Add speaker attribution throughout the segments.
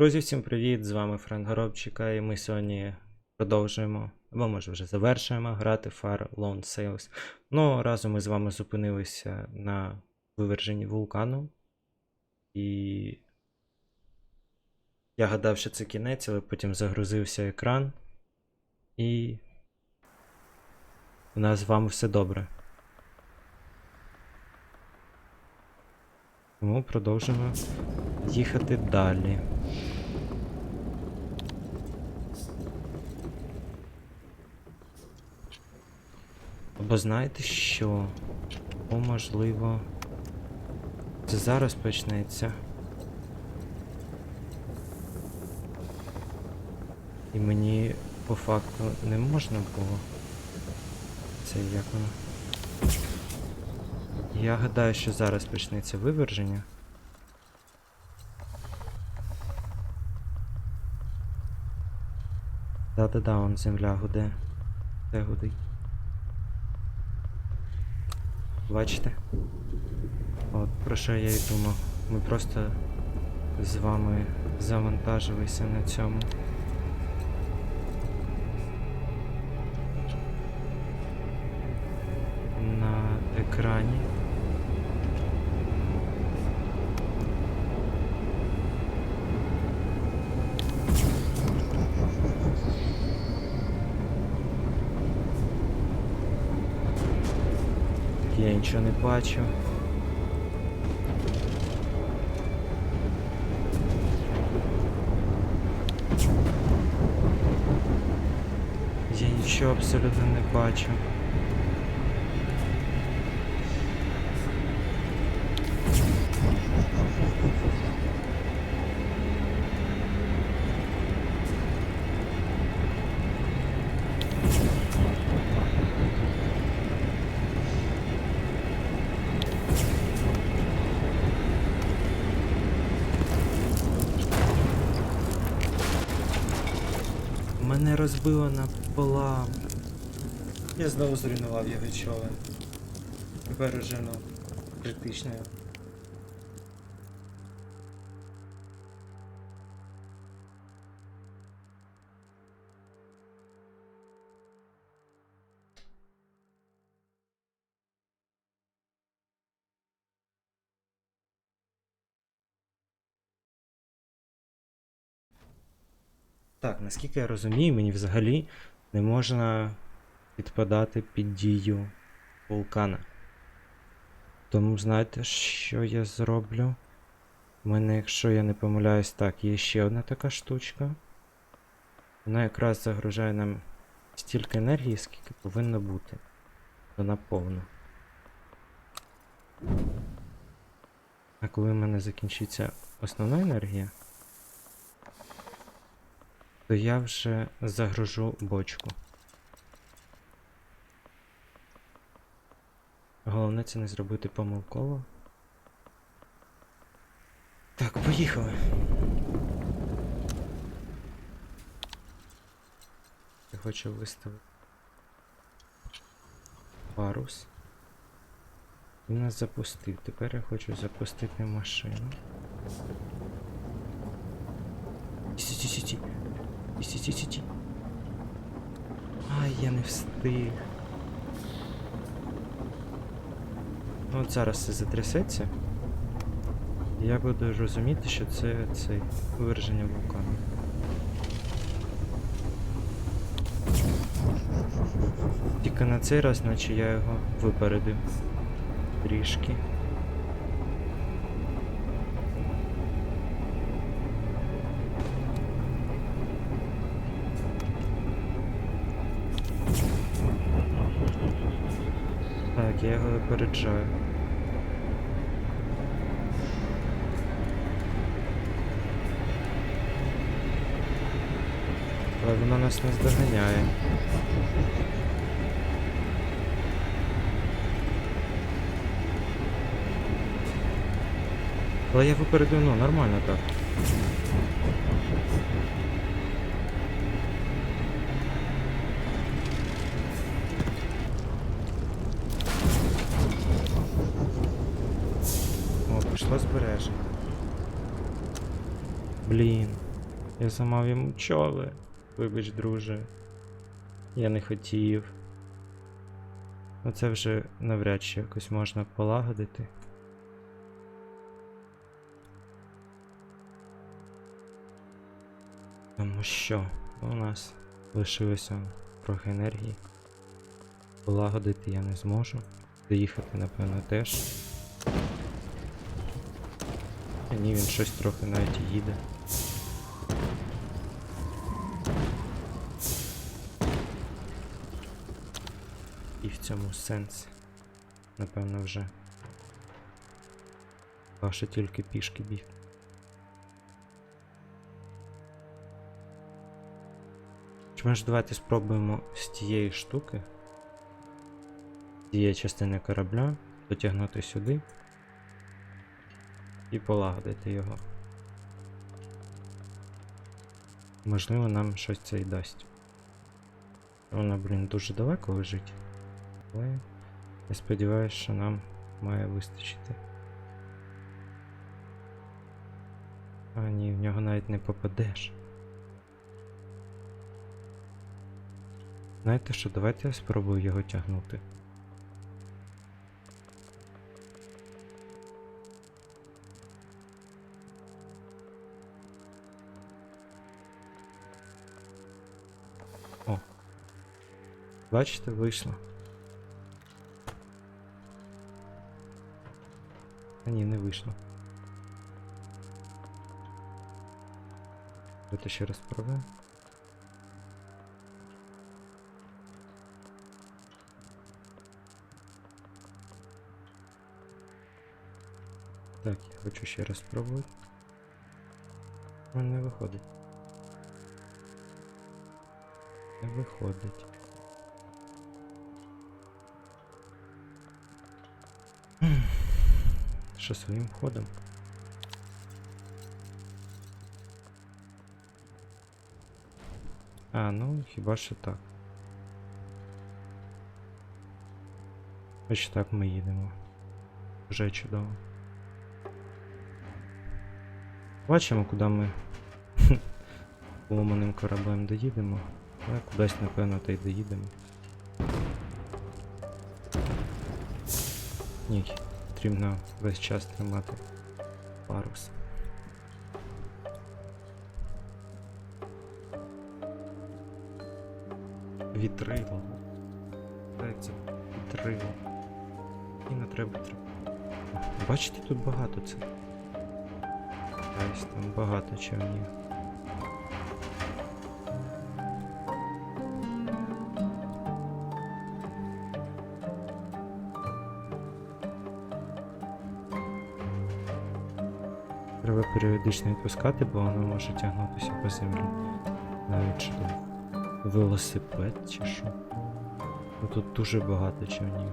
Speaker 1: Друзі, всім привіт! З вами Френк Горобчика, і ми сьогодні продовжуємо, або може вже завершуємо грати Fire Lone Sales. Ну, разом ми з вами зупинилися на виверженні вулкану. І я гадав, що це кінець, але потім загрузився екран. І у нас з вами все добре. Тому продовжуємо їхати далі. Або знаєте що? О, можливо. Це зараз почнеться. І мені по факту не можна було. Це як воно? Я гадаю, що зараз почнеться виверження. Да-да-да, он земля гуде. Де гудить? Бачите? От про що я і думав. Ми просто з вами завантажилися на цьому. На екрані. Я нічого не бачу. Я нічого абсолютно не бачу. Мене розбило пола. Я знову зруйнував його човен. Тепер уже ну критично. Так, наскільки я розумію, мені взагалі не можна підпадати під дію вулкана. Тому знаєте, що я зроблю? У мене, якщо я не помиляюсь, так, є ще одна така штучка. Вона якраз загружає нам стільки енергії, скільки повинно бути. Вона повна. А коли в мене закінчиться основна енергія, то я вже загружу бочку. Головне це не зробити помилково. Так, поїхали. Я хочу виставити парус. Він нас запустив. Тепер я хочу запустити машину. Сі-сі-сі-сі. Сі-сі-сі-сі. Ай, я не встиг. От зараз це затрясеться. Я буду розуміти, що це це вираження вулкану. Тільки на цей раз, наче я його випередив. Трішки. Так, я його випереджаю. Але воно нас не здоганяє. Але я випередив, ну, нормально так. О, пішло збереження. Блін. Я замав йому чоли. Вибач, друже. Я не хотів. Ну це вже навряд чи якось можна полагодити. Тому що у нас лишилося трохи енергії. Полагодити я не зможу. Доїхати, напевно, теж. А ні, він щось трохи навіть їде. І в цьому сенс. Напевно, вже. Ваше тільки пішки біг. Чи може давайте спробуємо з тієї штуки, з тієї частини корабля, дотягнути сюди і полагодити його. Можливо, нам щось це і дасть. Вона, блін, дуже далеко лежить. Але я сподіваюся, що нам має вистачити. А ні, в нього навіть не попадеш. Знаєте що, давайте я спробую його тягнути. О. Бачите, вийшло. Ні, не вийшло. Давайте ще раз спробуємо. Так, я хочу ще раз спробувати. У мене не виходить. Не виходить. Що своїм ходом? А, ну хіба що так. Ось так ми їдемо. Вже чудово. Бачимо, куди ми ломаним кораблем доїдемо. Але кудись, напевно, та й доїдемо. Ні, потрібно весь час тримати парус. Вітрило. Це вітрило? І не треба треба. Бачите, тут багато це. Ось там багато човнів. Треба періодично відпускати, бо воно може тягнутися по землі. Навіть що велосипед чи що. Ну тут дуже багато човнів.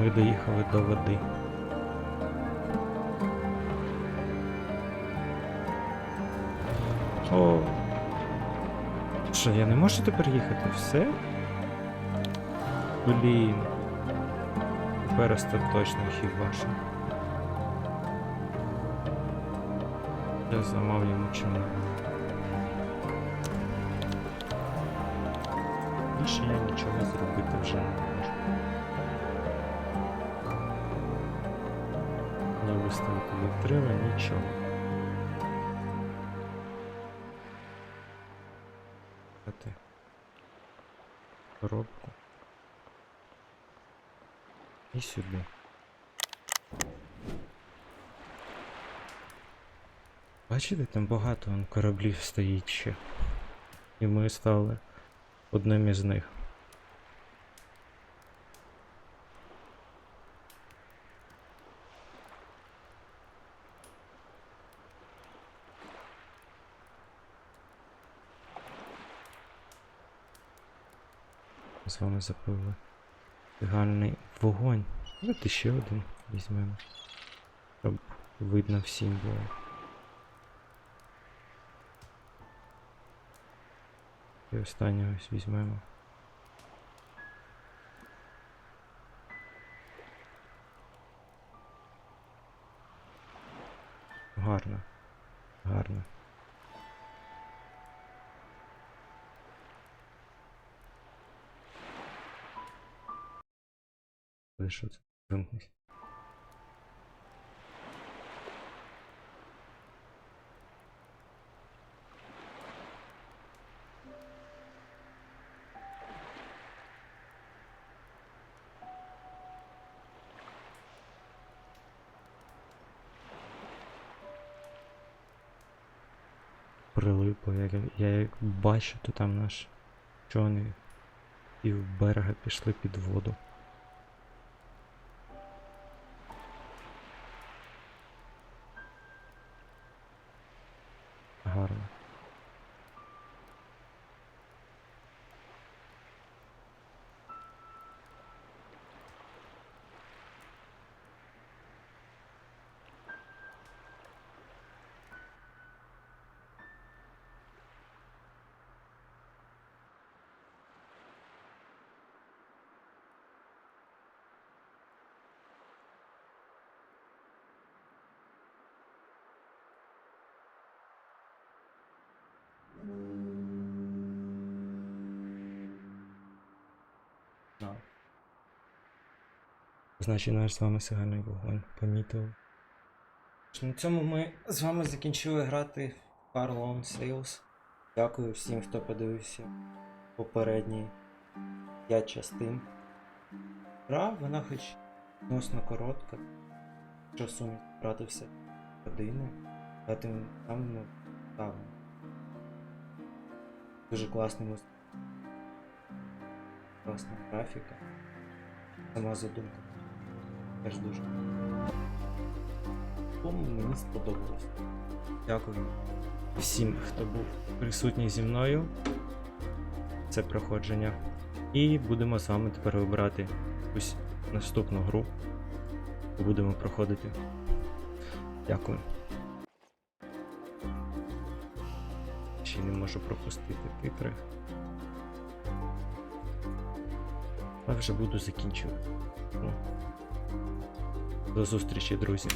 Speaker 1: Ми доїхали до води. Що, я не можу тепер їхати? Все? Блін. Тепер остаточно хіба що. Я замов йому чому. Більше я нічого зробити вже не можу. Не виставити вітрила, нічого. Дати коробку. І сюди. Бачите, там багато вон, кораблів стоїть ще. І ми стали одним із них. З вами запили гальний вогонь. Давайте ще один візьмемо. Щоб видно всім було. Давайте останнього ось візьмемо. Гарно. Гарно. Що це? Вимкнись. Прилипло, як я, як бачу, то там наш човни пів берега пішли під воду. Гарно. Значить, наш з вами сигнальний вогонь помітив. На цьому ми з вами закінчили грати в Farlone Sales. Дякую всім, хто подивився попередні 5 частин. Гра, вона хоч відносно коротка. Часом грати все години, але тим ну, цікаво. Дуже класний музик. Класна графіка. Сама задумка. Теж дуже. Тому мені сподобалось. Дякую всім, хто був присутній зі мною. Це проходження. І будемо з вами тепер вибирати якусь наступну гру. Будемо проходити. Дякую. Ще не можу пропустити титри. А вже буду закінчувати. До зустрічі, друзі.